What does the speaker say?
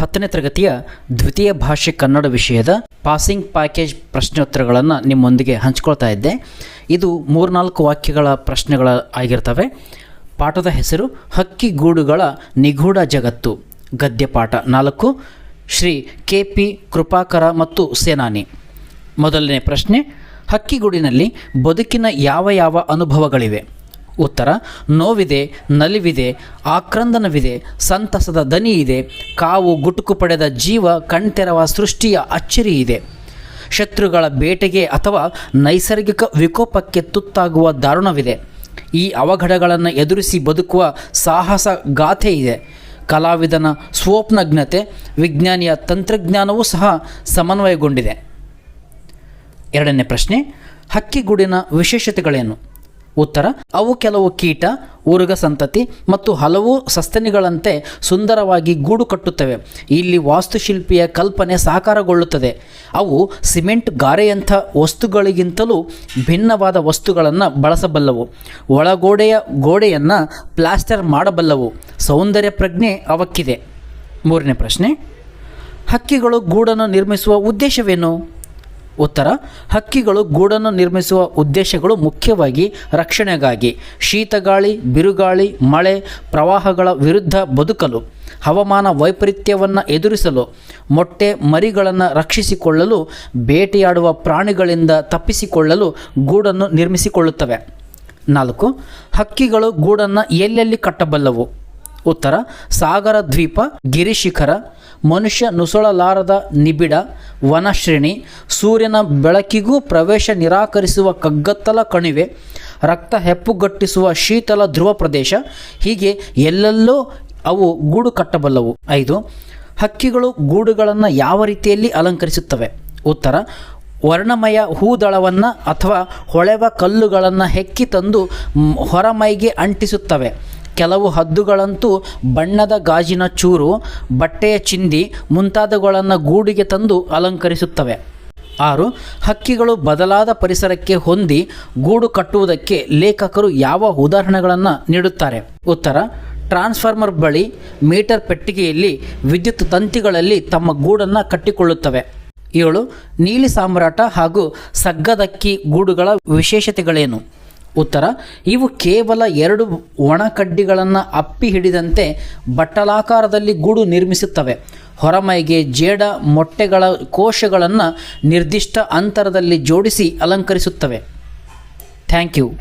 ಹತ್ತನೇ ತರಗತಿಯ ದ್ವಿತೀಯ ಭಾಷೆ ಕನ್ನಡ ವಿಷಯದ ಪಾಸಿಂಗ್ ಪ್ಯಾಕೇಜ್ ಪ್ರಶ್ನೋತ್ತರಗಳನ್ನು ನಿಮ್ಮೊಂದಿಗೆ ಹಂಚ್ಕೊಳ್ತಾ ಇದ್ದೆ. ಇದು ಮೂರ್ನಾಲ್ಕು ವಾಕ್ಯಗಳ ಪ್ರಶ್ನೆಗಳ ಆಗಿರ್ತವೆ. ಪಾಠದ ಹೆಸರು ಹಕ್ಕಿಗೂಡುಗಳ ನಿಗೂಢ ಜಗತ್ತು. ಗದ್ಯ ಪಾಠ ನಾಲ್ಕು. ಶ್ರೀ ಕೆ ಪಿ ಕೃಪಾಕರ ಮತ್ತು ಸೇನಾನಿ. ಮೊದಲನೇ ಪ್ರಶ್ನೆ ಹಕ್ಕಿಗೂಡಿನಲ್ಲಿ ಬದುಕಿನ ಯಾವ ಯಾವ ಅನುಭವಗಳಿವೆ? ಉತ್ತರ, ನೋವಿದೆ, ನಲಿವಿದೆ, ಆಕ್ರಂದನವಿದೆ, ಸಂತಸದ ದನಿ ಇದೆ ಕಾವು ಗುಟುಕು ಪಡೆದ ಜೀವ, ಕಣ್ತೆರವ ಸೃಷ್ಟಿಯ ಅಚ್ಚರಿ ಇದೆ ಶತ್ರುಗಳ ಬೇಟೆಗೆ ಅಥವಾ ನೈಸರ್ಗಿಕ ವಿಕೋಪಕ್ಕೆ ತುತ್ತಾಗುವ ದಾರುಣವಿದೆ. ಈ ಅವಘಡಗಳನ್ನು ಎದುರಿಸಿ ಬದುಕುವ ಸಾಹಸ ಗಾಥೆ ಇದೆ ಕಲಾವಿದನ ಸ್ವಪ್ನಜ್ಞತೆ, ವಿಜ್ಞಾನಿಯ ತಂತ್ರಜ್ಞಾನವೂ ಸಹ ಸಮನ್ವಯಗೊಂಡಿದೆ. ಎರಡನೇ ಪ್ರಶ್ನೆ, ಹಕ್ಕಿಗೂಡಿನ ವಿಶೇಷತೆಗಳೇನು? ಉತ್ತರ, ಅವು ಕೆಲವು ಕೀಟ, ಊರುಗ ಸಂತತಿ ಮತ್ತು ಹಲವು ಸಸ್ತನಿಗಳಂತೆ ಸುಂದರವಾಗಿ ಗೂಡು ಕಟ್ಟುತ್ತವೆ. ಇಲ್ಲಿ ವಾಸ್ತುಶಿಲ್ಪಿಯ ಕಲ್ಪನೆ ಸಾಕಾರಗೊಳ್ಳುತ್ತದೆ. ಅವು ಸಿಮೆಂಟ್ ಗಾರೆಯಂಥ ವಸ್ತುಗಳಿಗಿಂತಲೂ ಭಿನ್ನವಾದ ವಸ್ತುಗಳನ್ನು ಬಳಸಬಲ್ಲವು. ಒಳಗೋಡೆಯ ಗೋಡೆಯನ್ನು ಪ್ಲಾಸ್ಟರ್ ಮಾಡಬಲ್ಲವು. ಸೌಂದರ್ಯ ಪ್ರಜ್ಞೆ ಅವಕ್ಕಿದೆ. ಮೂರನೇ ಪ್ರಶ್ನೆ, ಹಕ್ಕಿಗಳು ಗೂಡನ್ನು ನಿರ್ಮಿಸುವ ಉದ್ದೇಶವೇನು? ಉತ್ತರ, ಹಕ್ಕಿಗಳು ಗೂಡನ್ನು ನಿರ್ಮಿಸುವ ಉದ್ದೇಶಗಳು ಮುಖ್ಯವಾಗಿ ರಕ್ಷಣೆಗಾಗಿ. ಶೀತಗಾಳಿ, ಬಿರುಗಾಳಿ, ಮಳೆ, ಪ್ರವಾಹಗಳ ವಿರುದ್ಧ ಬದುಕಲು, ಹವಾಮಾನ ವೈಪರೀತ್ಯವನ್ನು ಎದುರಿಸಲು, ಮೊಟ್ಟೆ ಮರಿಗಳನ್ನು ರಕ್ಷಿಸಿಕೊಳ್ಳಲು, ಬೇಟೆಯಾಡುವ ಪ್ರಾಣಿಗಳಿಂದ ತಪ್ಪಿಸಿಕೊಳ್ಳಲು ಗೂಡನ್ನು ನಿರ್ಮಿಸಿಕೊಳ್ಳುತ್ತವೆ. ನಾಲ್ಕು, ಹಕ್ಕಿಗಳು ಗೂಡನ್ನು ಎಲ್ಲೆಲ್ಲಿ ಕಟ್ಟಬಲ್ಲವು? ಉತ್ತರ, ಸಾಗರ ದ್ವೀಪ, ಗಿರಿಶಿಖರ, ಮನುಷ್ಯ ನುಸುಳಲಾರದ ನಿಬಿಡ, ವನಶ್ರೇಣಿ, ಸೂರ್ಯನ ಬೆಳಕಿಗೂ ಪ್ರವೇಶ ನಿರಾಕರಿಸುವ ಕಗ್ಗತ್ತಲ ಕಣಿವೆ, ರಕ್ತ ಹೆಪ್ಪುಗಟ್ಟಿಸುವ ಶೀತಲ ಧ್ರುವ ಪ್ರದೇಶ, ಹೀಗೆ ಎಲ್ಲೆಲ್ಲೋ ಅವು ಗೂಡು ಕಟ್ಟಬಲ್ಲವು. ಐದು, ಹಕ್ಕಿಗಳು ಗೂಡುಗಳನ್ನು ಯಾವ ರೀತಿಯಲ್ಲಿ ಅಲಂಕರಿಸುತ್ತವೆ? ಉತ್ತರ, ವರ್ಣಮಯ ಹೂದಳವನ್ನು ಅಥವಾ ಹೊಳೆವ ಕಲ್ಲುಗಳನ್ನು ಹೆಕ್ಕಿ ತಂದು ಹೊರಮೈಗೆ ಅಂಟಿಸುತ್ತವೆ. ಕೆಲವು ಹದ್ದುಗಳಂತೂ ಬಣ್ಣದ ಗಾಜಿನ ಚೂರು, ಬಟ್ಟೆಯ ಚಿಂದಿ ಮುಂತಾದವುಗಳನ್ನು ಗೂಡಿಗೆ ತಂದು ಅಲಂಕರಿಸುತ್ತವೆ. ಆರು, ಹಕ್ಕಿಗಳು ಬದಲಾದ ಪರಿಸರಕ್ಕೆ ಹೊಂದಿ ಗೂಡು ಕಟ್ಟುವುದಕ್ಕೆ ಲೇಖಕರು ಯಾವ ಉದಾಹರಣೆಗಳನ್ನು ನೀಡುತ್ತಾರೆ? ಉತ್ತರ, ಟ್ರಾನ್ಸ್ಫಾರ್ಮರ್ ಬಳಿ ಮೀಟರ್ ಪೆಟ್ಟಿಗೆಯಲ್ಲಿ ವಿದ್ಯುತ್ ತಂತಿಗಳಲ್ಲಿ ತಮ್ಮ ಗೂಡನ್ನು ಕಟ್ಟಿಕೊಳ್ಳುತ್ತವೆ. ಏಳು, ನೀಲಿ ಸಾಮ್ರಾಟ ಹಾಗೂ ಸಗ್ಗದಕ್ಕಿ ಗೂಡುಗಳ ವಿಶೇಷತೆಗಳೇನು? ಉತ್ತರ, ಇವು ಕೇವಲ ಎರಡು ಒಣಕಡ್ಡಿಗಳನ್ನು ಅಪ್ಪಿ ಹಿಡಿದಂತೆ ಬಟ್ಟಲಾಕಾರದಲ್ಲಿ ಗೂಡು ನಿರ್ಮಿಸುತ್ತವೆ. ಹೊರಮೈಗೆ ಜೇಡ ಮೊಟ್ಟೆಗಳ ಕೋಶಗಳನ್ನು ನಿರ್ದಿಷ್ಟ ಅಂತರದಲ್ಲಿ ಜೋಡಿಸಿ ಅಲಂಕರಿಸುತ್ತವೆ. Thank you.